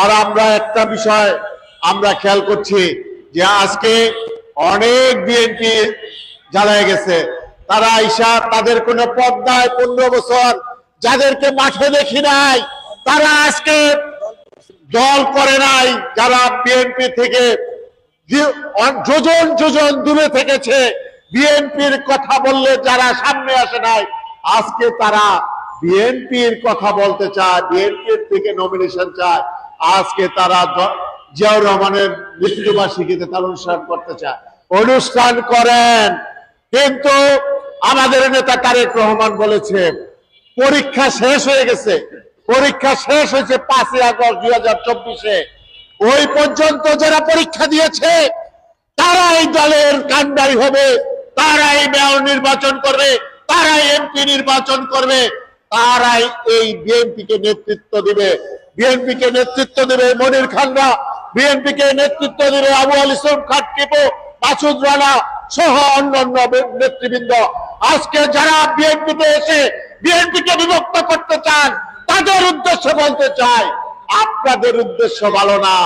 আর আমরা একটা বিষয় আমরা খেয়াল করছি যে আজকে অনেক বিএনপি জ্বালায় গেছে। তারা আইসা তাদের কোনো পদ্মায় পনেরো বছর যাদেরকে মাঠে দেখি নাই, তারা আজকে দল করে নাই যারা বিএনপি থেকে যোজন যোজন দূরে থেকেছে। বিএনপির কথা বললে যারা সামনে আসে নাই, আজকে তারা বিএনপির কথা বলতে চায় বিএনপির থেকে নমিনেশন চায়। আজকে তারা জিয়াউর রহমানের মৃত্যুবার্ষিকীতে তার অনুষ্ঠান করতে চায়। অনুষ্ঠান করেন। কিন্তু আমাদের নেতা তারেক রহমান বলেছে পরীক্ষা শেষ হয়ে গেছে। পরীক্ষা শেষ হয়েছে পাঁচই আগস্ট দুই হাজার চব্বিশে। ওই পর্যন্ত যারা পরীক্ষা দিয়েছে, তারাই দলের কান্ডারি হবে, তারাই মেয়র নির্বাচন করবে, তারাই এমপি নির্বাচন করবে, তারাই এই বিএনপি কে নেতৃত্ব দিবে। বিএনপি কে নেতৃত্ব দিবে মনির খানরা বিএনপি কে নেতৃত্ব দিবে আবু আল ইসলাম খান টিপু, মাসুদ রানা সহ অন্যান্য নেতৃবৃন্দ। আজকে যারা বিএনপিতে এসে বিএনপি কে বিভক্ত করতে চান, তাদের উদ্দেশ্য বলতে চাই, আপনাদের উদ্দেশ্য ভালো না।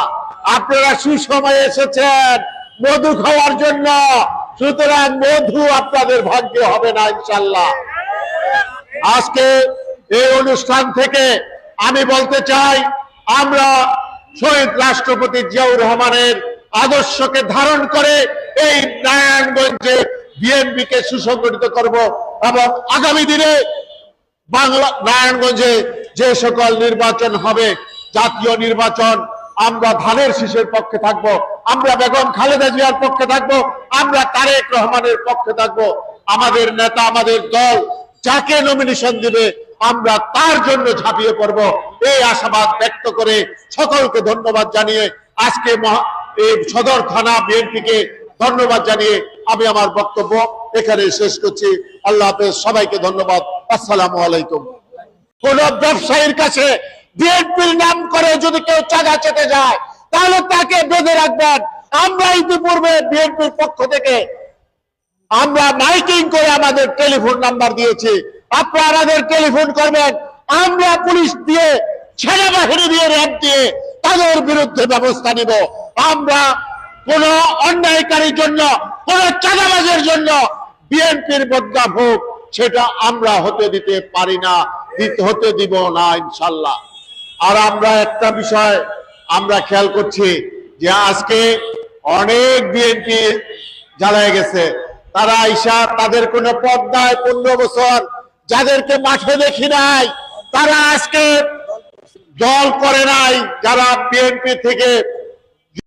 আপনারা সুসময়ে এসেছেন মধু খাওয়ার জন্য, সুতরাং মধু আপনাদের ভাগ্যে হবে না ইনশাল্লাহ আজকে এই অনুষ্ঠান থেকে আমি বলতে চাই, আমরা শহীদ রাষ্ট্রপতি জিয়াউর রহমানের আদর্শকে ধারণ করে এই নারায়ণগঞ্জে বিএনপি কে সুসংগঠিত করব এবং আগামী দিনে বাংলা, নারায়ণগঞ্জে যে সকল নির্বাচন হবে, জাতীয় নির্বাচন, আমরা ধানের শীষের পক্ষে থাকব, আমরা বেগম খালেদা জিয়ার পক্ষে থাকব, আমরা তারেক রহমানের পক্ষে থাকব। আমাদের নেতা, আমাদের দল যাকে নমিনেশন দিবে আমরা তার জন্য ঝাঁপিয়ে পড়ব। এই আশাবাদ ব্যক্ত করে সকলকে ধন্যবাদ জানিয়ে আজকে সদর থানা বিএনপিকে ধন্যবাদ জানিয়ে আমি আমার বক্তব্য এখানে শেষ করছি। আল্লাহ হাফেজ, সবাইকে ধন্যবাদ। আসসালামু আলাইকুম। কোন ব্যবসায়ীর কাছে বিএনপির নাম করে যদি কেউ চাঁদা চেতে যায়, তাহলে তাকে বেঁধে রাখবেন। আমরা ইতিপূর্বে বিএনপির পক্ষ থেকে আমরা মাইকিং করে আমাদের টেলিফোন নাম্বার দিয়েছি। আপনারা আমাদের টেলিফোন করবেন, আমরা পুলিশ দিয়ে, সেনাবাহিনী দিয়ে র্যাব দিয়ে তাদের বিরুদ্ধে ব্যবস্থা নিব। আমরা কোন অন্যায়কারীর জন্য, কোন চাঁদাবাজের জন্য বিএনপির বদলা ভোগ সেটা আমরা হতে দিতে পারি না হতে দিব না, ইনশাল্লাহ। আর আমরা একটা বিষয় আমরা খেয়াল করছি, যে আজকে অনেক বিএনপি জ্বালায় গেছে। তারা আইসা তাদের কোনো পদ্মায় পনেরো বছর যাদেরকে মাঠে দেখি নাই তারা আজকে দল করে নাই যারা বিএনপি থেকে